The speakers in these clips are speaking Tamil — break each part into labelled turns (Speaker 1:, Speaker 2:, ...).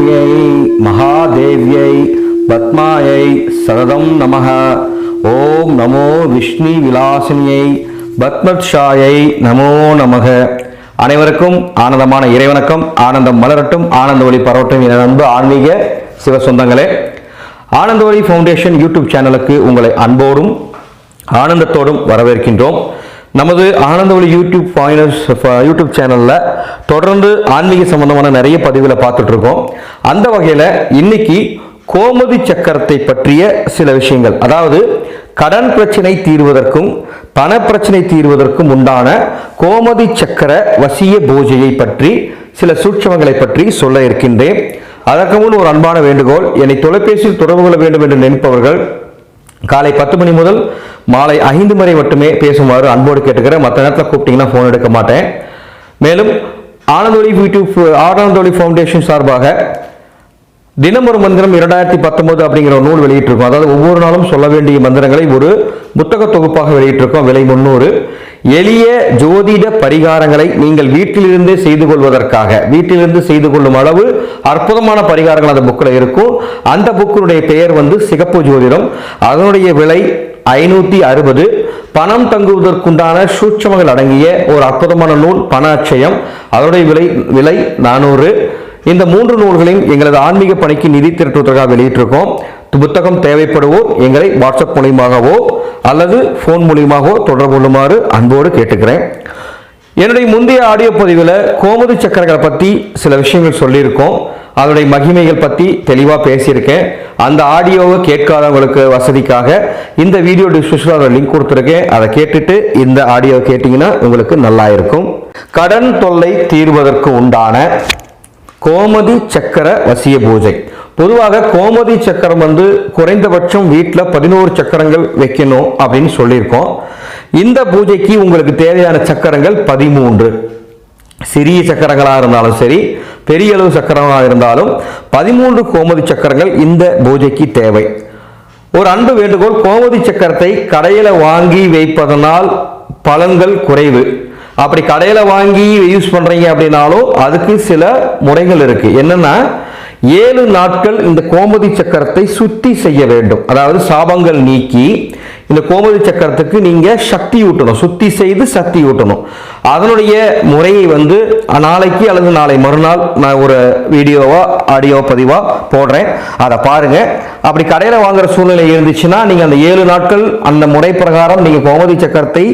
Speaker 1: மகாலட்சுமியை மகாதேவியை பத்மாயை சததம் நமः ஓம் நமோ விஷ்ணு விலாசினியை பத்மத்ஷாயை நமோ நமக. அனைவருக்கும் ஆனந்தமான இறைவணக்கம் ஆனந்தம் மலரட்டும் ஆனந்த ஒளி பரவட்டும் என அன்பு ஆன்மீக சிவ சொந்தங்களே. ஆனந்த ஒளி ஃபவுண்டேஷன் யூடியூப் சேனலுக்கு உங்களை அன்போடும் ஆனந்தத்தோடும் வரவேற்கின்றோம். நமது ஆனந்தவழி யூடியூப் பாயினர்ஸ் யூடியூப் சேனலில் தொடர்ந்து ஆன்மீக சம்பந்தமான நிறைய பதிவுகளை பார்த்துட்டு இருக்கோம். அந்த வகையில் இன்னைக்கு கோமதி சக்கரத்தை பற்றிய சில விஷயங்கள். அதாவது கடன் பிரச்சனை தீர்வதற்கும் பண பிரச்சனை தீர்வதற்கும் உண்டான கோமதி சக்கர வசிய பூஜையை பற்றி சில சூட்சமங்களை பற்றி சொல்ல இருக்கின்றேன். அதற்கு முன் ஒரு அன்பான வேண்டுகோள் என்னை தொலைபேசியில் தொடர்பு கொள்ள வேண்டும் என்று நினைப்பவர்கள் காலை பத்து மணி முதல் மாலை ஐந்து மணி மட்டுமே பேசுமாறு அன்போடு கேட்டுக்கிறேன் மற்ற நேரத்தில் கூப்பிட்டீங்கன்னா ஃபோன் எடுக்க மாட்டேன். மேலும் ஆனந்தொலி யூடியூப் ஆனந்தொலி ஃபவுண்டேஷன் சார்பாக தினம் மந்திரம் இரண்டாயிரத்தி பத்தொன்பது அப்படிங்கிற ஒரு நூல் வெளியிட்டிருக்கோம். அதாவது ஒவ்வொரு நாளும் சொல்ல வேண்டிய மந்திரங்களை ஒரு புத்தக தொகுப்பாக வெளியிட்டிருக்கோம். விலை முன்னூறு எளிய ஜோதிட பரிகாரங்களை நீங்கள் வீட்டிலிருந்தே செய்து கொள்வதற்காக வீட்டிலிருந்து செய்து கொள்ளும் அளவு அற்புதமான பரிகாரங்கள் அந்த புக்கில் இருக்கும். அந்த புக்கினுடைய பெயர் வந்து சிகப்பு ஜோதிடம். அதனுடைய விலை ஐநூத்தி அறுபது. பணம் தங்குவதற்குண்டான சூட்சமங்கள் அடங்கிய ஒரு அற்புதமான நூல் பண அட்சயம். அதனுடைய விலை விலை நானூறு. இந்த மூன்று நூல்களையும் எங்களது ஆன்மீக பணிக்கு நிதி திரட்டுவதற்காக வெளியிட்டிருக்கோம். புத்தகம் தேவைப்படுவோர் எங்களை வாட்ஸ்அப் மூலியமாகவோ அல்லது ஃபோன் மூலியமாகவோ தொடர்பு கொள்ளுமாறு அன்போடு கேட்டுக்கிறேன். என்னுடைய முந்தைய ஆடியோ பதிவில் கோமதி சக்கரங்களை பற்றி சில விஷயங்கள் சொல்லியிருக்கோம். அதனுடைய மகிமைகள் பற்றி தெளிவாக பேசியிருக்கேன். அந்த ஆடியோவை கேட்காதவங்களுக்கு வசதிக்காக இந்த வீடியோ டிஸ்கிரிப்ஷனில் லிங்க் கொடுத்துருக்கேன். அதை கேட்டுட்டு இந்த ஆடியோவை கேட்டிங்கன்னா உங்களுக்கு நல்லா இருக்கும் கடன் தொல்லை தீர்வதற்கு உண்டான கோமதி சக்கர வசிய பூஜை. பொதுவாக கோமதி சக்கரம் வந்து குறைந்தபட்சம் வீட்டில் பதினோரு சக்கரங்கள் வைக்கணும் அப்படின்னு சொல்லியிருக்கோம். இந்த பூஜைக்கு உங்களுக்கு தேவையான சக்கரங்கள் பதிமூன்று. சிறிய சக்கரங்களாக இருந்தாலும் சரி பெரிய அளவு சக்கரங்களாக இருந்தாலும் பதிமூன்று கோமதி சக்கரங்கள் இந்த பூஜைக்கு தேவை. ஒரு அன்பு வேண்டுகோள் கோமதி சக்கரத்தை கடையில் வாங்கி வைப்பதனால் பலன்கள் குறைவு. அப்படி கடையில் வாங்கி யூஸ் பண்ணுறீங்க அப்படின்னாலும் அதுக்கு சில முறைகள் இருக்குது என்னென்னா ஏழு நாட்கள் இந்த கோமதி சக்கரத்தை சுத்தி செய்ய வேண்டும். அதாவது சாபங்கள் நீக்கி இந்த கோமதி சக்கரத்துக்கு நீங்கள் சக்தி ஊட்டணும். சுத்தி செய்து சக்தி ஊட்டணும். அதனுடைய முறையை வந்து நாளைக்கு அல்லது நாளை மறுநாள் நான் ஒரு வீடியோவா ஆடியோ பதிவாக போடுறேன். அதை பாருங்க. அப்படி கடையில் வாங்குற சூழ்நிலை இருந்துச்சுன்னா நீங்கள் அந்த ஏழு நாட்கள் அந்த முறை பிரகாரம் நீங்கள் கோமதி சக்கரத்தை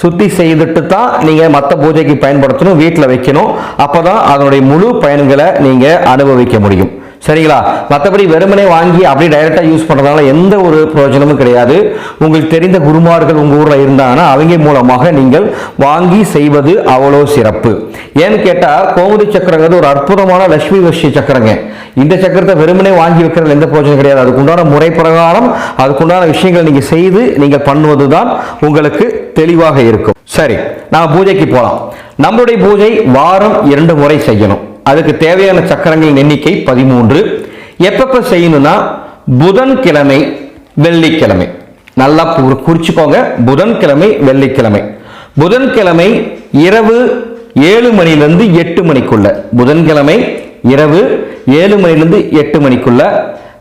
Speaker 1: சுத்தி செய்துட்டு தான் நீங்க மற்ற பூஜைக்கு பயன்படுத்தணும் வீட்டில் வைக்கணும். அப்பதான் அதனுடைய முழு பயன்களை நீங்க அனுபவிக்க முடியும். சரிங்களா? மற்றபடி வெறுமனே வாங்கி அப்படியே டைரெக்டாக யூஸ் பண்ணுறதுனால எந்த ஒரு பிரயோஜனமும் கிடையாது. உங்களுக்கு தெரிந்த குருமார்கள் உங்கள் ஊரில் இருந்தாங்கன்னா அவங்க மூலமாக நீங்கள் வாங்கி செய்வது அவ்வளோ சிறப்பு. ஏன்னு கேட்டால் கோமதி சக்கரங்கிறது ஒரு அற்புதமான லட்சுமி வஷ்ய சக்கரங்க. இந்த சக்கரத்தை வெறுமனே வாங்கி வைக்கிறது எந்த பிரயோஜனம் கிடையாது. அதுக்குண்டான முறை பிரகாரம் அதுக்குண்டான விஷயங்கள் நீங்கள் செய்து நீங்கள் பண்ணுவது தான் உங்களுக்கு தெளிவாக இருக்கும். சரி நான் பூஜைக்கு போகலாம் நம்மளுடைய பூஜை வாரம் இரண்டு முறை செய்யணும். அதுக்கு தேவையான சக்கரங்களின் எண்ணிக்கை பதிமூன்று. எப்பப்போ செய்யணும்னா புதன்கிழமை வெள்ளிக்கிழமை. நல்லா குறிச்சுக்கோங்க. புதன்கிழமை வெள்ளிக்கிழமை. புதன்கிழமை இரவு ஏழு மணிலேருந்து எட்டு மணிக்குள்ள. புதன்கிழமை இரவு ஏழு மணிலேருந்து எட்டு மணிக்குள்ள.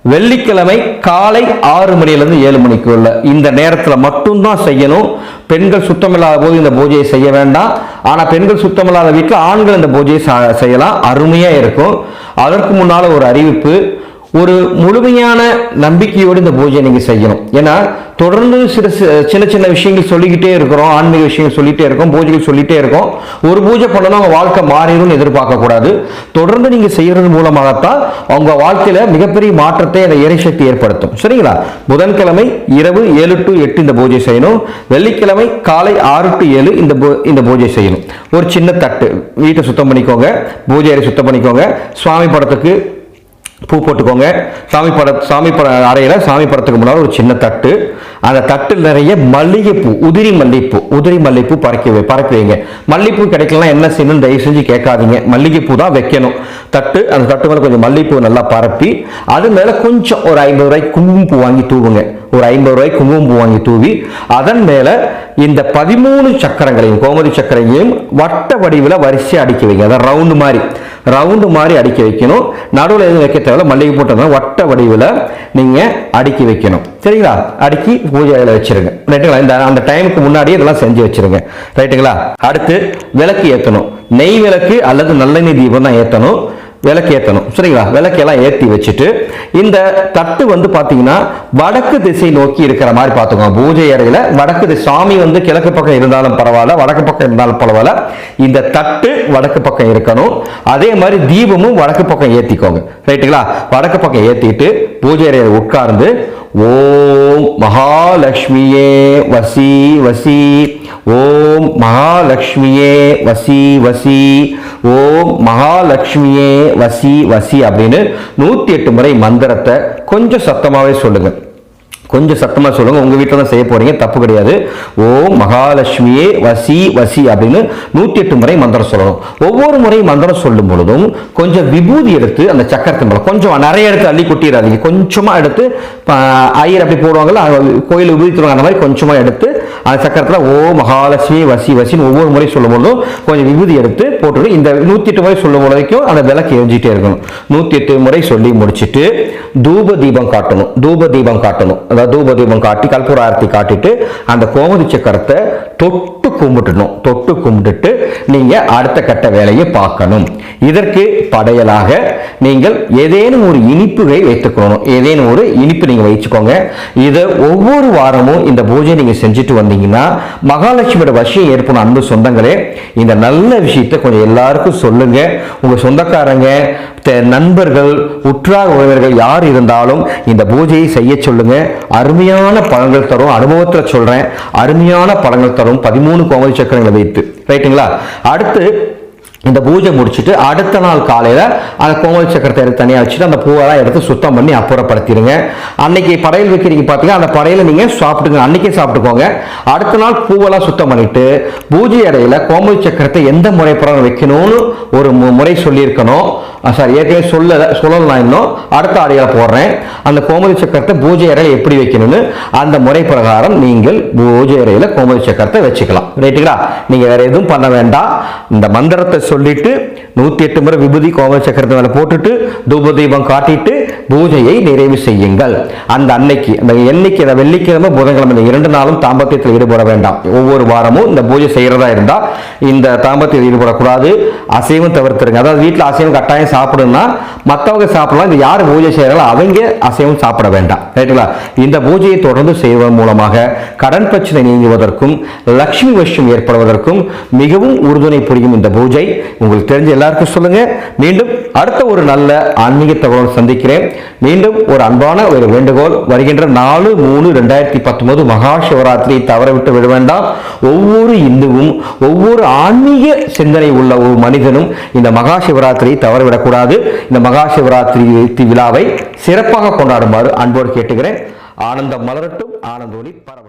Speaker 1: வெள்ளிக்கிழமை காலை ஆறு மணிலேருந்து ஏழு மணிக்குள்ள இந்த நேரத்தில் மட்டும்தான் செய்யணும். பெண்கள் சுத்தமில்லாத போது இந்த பூஜையை செய்ய வேண்டாம். ஆனால் பெண்கள் சுத்தமில்லாத வீட்டில் ஆண்கள் இந்த பூஜையை செய்யலாம். அருமையாக இருக்கும். அதற்கு முன்னால் ஒரு அறிவிப்பு. ஒரு முழுமையான நம்பிக்கையோடு இந்த பூஜையை நீங்கள் செய்யணும். ஏன்னா தொடர்ந்து சில சின்ன சின்ன விஷயங்கள் சொல்லிக்கிட்டே இருக்கிறோம் ஆன்மீக விஷயங்கள் சொல்லிகிட்டே இருக்கோம் பூஜைகள் சொல்லிகிட்டே இருக்கோம். ஒரு பூஜை பண்ணணும் அவங்க வாழ்க்கை மாறிடும்னு எதிர்பார்க்கக்கூடாது தொடர்ந்து நீங்கள் செய்கிறது மூலமாகத்தான் அவங்க வாழ்க்கையில் மிகப்பெரிய மாற்றத்தை அந்த இறைசக்தி ஏற்படுத்தும். சரிங்களா? புதன்கிழமை இரவு ஏழு டு எட்டு இந்த பூஜை செய்யணும். வெள்ளிக்கிழமை காலை ஆறு டு ஏழு இந்த பூ- இந்த பூஜை செய்யணும். ஒரு சின்ன தட்டு வீட்டை சுத்தம் பண்ணிக்கோங்க பூஜை அறை சுத்தம் பண்ணிக்கோங்க. சுவாமி படத்துக்கு பூ போட்டுக்கோங்க. சாமி பட சாமி பட அறையில் சாமி படத்துக்கு முன்னால் ஒரு சின்ன தட்டு. அந்த தட்டில் நிறைய மல்லிகைப்பூ உதிரி மல்லிகைப்பூ உதிரி மல்லிகைப்பூ பறக்க வை பறக்க வைங்க. மல்லிகைப்பூ கிடைக்கலாம் என்ன செய்யணும் தயவு செஞ்சு கேட்காதீங்க. மல்லிகைப்பூ தான் வைக்கணும். தட்டு அந்த தட்டு மேலே கொஞ்சம் மல்லிகைப்பூ நல்லா பரப்பி அது மேலே கொஞ்சம் ஒரு ஐம்பது ரூபாய்க்கு குங்குமப்பூ வாங்கி தூவுங்க. ஒரு ஐம்பது ரூபாய்க்கு குங்குமப்பூ வாங்கி தூவி அதன் மேலே இந்த பதிமூணு சக்கரங்களையும் கோமதி சக்கரையும் வட்ட வடிவில் வரிசையாக அடுக்கி வைங்க. அதான் ரவுண்டு மாதிரி ரவுண்டு மாதிரி அடுக்கி வைக்கணும். நடுவில் எதுவும் வைக்க தேவையில்ல. மல்லிகை போட்டதுனால வட்ட வடிவில் நீங்கள் அடுக்கி வைக்கணும். சரிங்களா? அடுக்கி பூஜையில் வச்சிருங்க. ரைட்டுங்களா? இந்த அந்த டைமுக்கு முன்னாடியே இதெல்லாம் செஞ்சு வச்சிருங்க. ரைட்டுங்களா? அடுத்து விளக்கு ஏற்றணும் நெய் விளக்கு அல்லது நல்லெண்ணெய் தீபம் தான் ஏற்றணும் விளக்கு ஏற்றணும் சரிங்களா? விளக்கையெல்லாம் ஏற்றி வச்சுட்டு இந்த தட்டு வந்து பார்த்தீங்கன்னா வடக்கு திசை நோக்கி இருக்கிற மாதிரி பார்த்துக்கோங்க. பூஜை அறையில் வடக்கு திசை சாமி வந்து கிழக்கு பக்கம் இருந்தாலும் பரவாயில்ல வடக்கு பக்கம் இருந்தாலும் பரவாயில்ல. இந்த தட்டு வடக்கு பக்கம் இருக்கணும். அதே மாதிரி தீபமும் வடக்கு பக்கம் ஏற்றிக்கோங்க ரைட்டுங்களா வடக்கு பக்கம் ஏற்றிட்டு பூஜை அறையில் உட்கார்ந்து ஓம் மகாலட்சுமியே வசி வசி ஓம் மகாலட்சுமியே வசி வசி ஓம் மகாலட்சுமியே வசி வசி அப்படின்னு நூற்றி எட்டு முறை மந்திரத்தை கொஞ்சம் சத்தமாகவே சொல்லுங்கள் கொஞ்சம் சத்தமாக சொல்லுங்கள் உங்கள் வீட்டில் தான் செய்ய போகிறீங்க தப்பு கிடையாது. ஓம் மகாலட்சுமியே வசி வசி அப்படின்னு நூற்றி எட்டு முறை மந்திரம் சொல்லணும். ஒவ்வொரு முறை மந்திரம் சொல்லும் பொழுதும் கொஞ்சம் விபூதி எடுத்து அந்த சக்கரத்தின் மேலே கொஞ்சம் நிறைய எடுத்து அள்ளி கொட்டிடாதீங்க கொஞ்சமாக எடுத்து ஐயர் அப்படி போடுவாங்கல்ல கோயில் விபூதி தருவாங்க அந்த மாதிரி கொஞ்சமாக எடுத்து அந்த சக்கரத்தில் ஓ மகாலட்சுமி வசி வசின்னு ஒவ்வொரு முறை சொல்லும் பொழுதும் கொஞ்சம் விபூதி எடுத்து போட்டுட்டு இந்த நூற்றி எட்டு முறை சொல்லும் வரைக்கும் அந்த விளக்கு எரிஞ்சிட்டே இருக்கணும். நூற்றி எட்டு முறை சொல்லி முடிச்சுட்டு தூப தீபம் காட்டணும். தூப தீபம் காட்டணும். அதாவது தூப தீபம் காட்டி கற்பூர ஆரத்தி காட்டிட்டு அந்த கோமதி சக்கரத்தை தொட்டு கும்பிட்டுணும் தொட்டு கும்பிட்டுட்டு நீங்கள் அடுத்த கட்ட வேலையை பார்க்கணும். இதற்கு படையலாக நீங்கள் ஏதேனும் ஒரு இனிப்புகளை வைத்துக்கணும் ஏதேனும் ஒரு இனிப்பு நீங்கள் வச்சுக்கோங்க இதை ஒவ்வொரு வாரமும் இந்த பூஜை நீங்கள் செஞ்சுட்டு வந்தீங்கன்னா மகாலட்சுமியோட வசியம் ஏற்படும் அன்பு சொந்தங்களே இந்த நல்ல விஷயத்தை கொஞ்சம் எல்லாருக்கும் சொல்லுங்க. உங்கள் சொந்தக்காரங்க நண்பர்கள் உற்றார் உறவினர்கள் யார் இருந்தாலும் இந்த பூஜையை செய்ய சொல்லுங்க. அருமையான பழங்கள் தரும். அனுபவத்தில் சொல்றேன். அருமையான பழங்கள் தரும். பதிமூணு கோமதி சக்கரங்களை வைத்து. ரைட்டுங்களா அடுத்து இந்த பூஜை முடிச்சுட்டு அடுத்த நாள் காலையில் அந்த கோமல் சக்கரத்தை எடுத்து தனியாக வச்சுட்டு அந்த பூவெல்லாம் எடுத்து சுத்தம் பண்ணி அப்புறப்படுத்திடுங்க. அன்னைக்கு படையல் வைக்கிறீங்க பார்த்தீங்கன்னா அந்த படையலை நீங்கள் சாப்பிட்டுங்க அன்னைக்கே சாப்பிட்டுக்கோங்க. அடுத்த நாள் பூவெல்லாம் சுத்தம் பண்ணிட்டு பூஜை அறையில் கோமல் சக்கரத்தை எந்த முறைப்புறம் வைக்கணும்னு ஒரு முறை சொல்லியிருக்கணும். சாரி ஏற்கனவே சொல்ல சொல்லலாம் இன்னும். அடுத்த ஆடையில் போடுறேன். அந்த கோமதி சக்கரத்தை பூஜை அறையில் எப்படி வைக்கணும்னு. அந்த முறை பிரகாரம் நீங்கள் பூஜை அறையில் கோமதி சக்கரத்தை வச்சுக்கலாம். ரைட்டுங்களா நீங்கள் வேறு எதுவும் பண்ண வேண்டாம். இந்த மந்திரத்தை சொல்லிவிட்டு நூற்றி எட்டு முறை விபூதி கோமதி சக்கரத்து மேலே போட்டுட்டு தூப தீபம் காட்டிட்டு பூஜையை நிறைவு செய்யுங்கள். அந்த அன்னைக்கு அந்த என்னைக்கு அந்த வெள்ளிக்கிழமை புதன்கிழமை இந்த இரண்டு நாளும் தாம்பத்தியத்தில் ஈடுபட வேண்டாம். ஒவ்வொரு வாரமும் இந்த பூஜை செய்கிறதா இருந்தால் இந்த தாம்பத்தியத்தில் ஈடுபடக்கூடாது. அசைவம் தவிர்த்துருங்க. அதாவது வீட்டில் அசைவம் கட்டாயம் சாப்பிடுன்னா மற்றவங்க சாப்பிடலாம் இந்த யார் பூஜை செய்கிறாங்களோ அவங்க அசைவம் சாப்பிட வேண்டாம். ரைட்டுங்களா இந்த பூஜையை தொடர்ந்து செய்வதன் மூலமாக கடன் பிரச்சனை நீங்குவதற்கும் லக்ஷ்மி வஷ்யம் ஏற்படுவதற்கும் மிகவும் உறுதுணை புரியும் இந்த பூஜை. உங்களுக்கு தெரிஞ்ச எல்லாருக்கும் சொல்லுங்க. மீண்டும் அடுத்த ஒரு நல்ல ஆன்மீக தகவல் சந்திக்கிறேன். மீண்டும் ஒரு அன்பான ஒரு வேண்டுகோள் வருகின்ற நாலு மூணு ரெண்டாயிரத்தி பத்தொன்பது மகா சிவராத்திரியை தவறவிட்டு விட வேண்டாம். ஒவ்வொரு இந்துவும் ஒவ்வொரு ஆன்மீக சிந்தனை உள்ள ஒரு மனிதனும் இந்த மகா சிவராத்திரியை தவறவிடக்கூடாது இந்த மகா சிவராத்திரி விழாவை சிறப்பாக கொண்டாடுமாறு அன்போடு கேட்டுக்கிறேன். ஆனந்தம் மலரட்டும். ஆனந்தோனி பரவ